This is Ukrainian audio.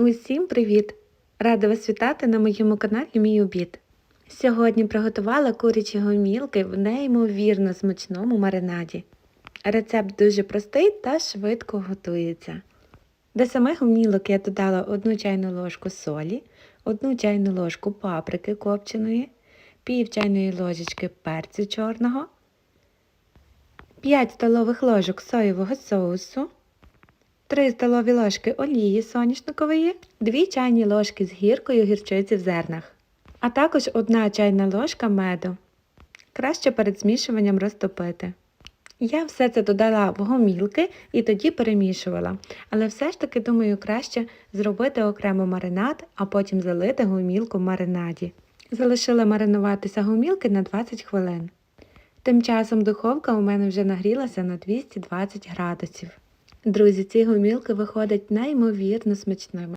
Усім привіт! Рада вас вітати на моєму каналі Мій обід. Сьогодні приготувала курячі гомілки в неймовірно смачному маринаді. Рецепт дуже простий та швидко готується. До самих гомілок я додала 1 чайну ложку солі, 1 чайну ложку паприки копченої, пів чайної ложечки перцю чорного, 5 столових ложок соєвого соусу, 3 столові ложки олії соняшникової, 2 чайні ложки з гіркою гірчиці в зернах, а також 1 чайна ложка меду. Краще перед змішуванням розтопити. Я все це додала в гомілки і тоді перемішувала, але все ж таки думаю краще зробити окремо маринад, а потім залити гомілку в маринаді. Залишила маринуватися гомілки на 20 хвилин. Тим часом духовка у мене вже нагрілася на 220 градусів. Друзі, ці гомілки виходять неймовірно смачними.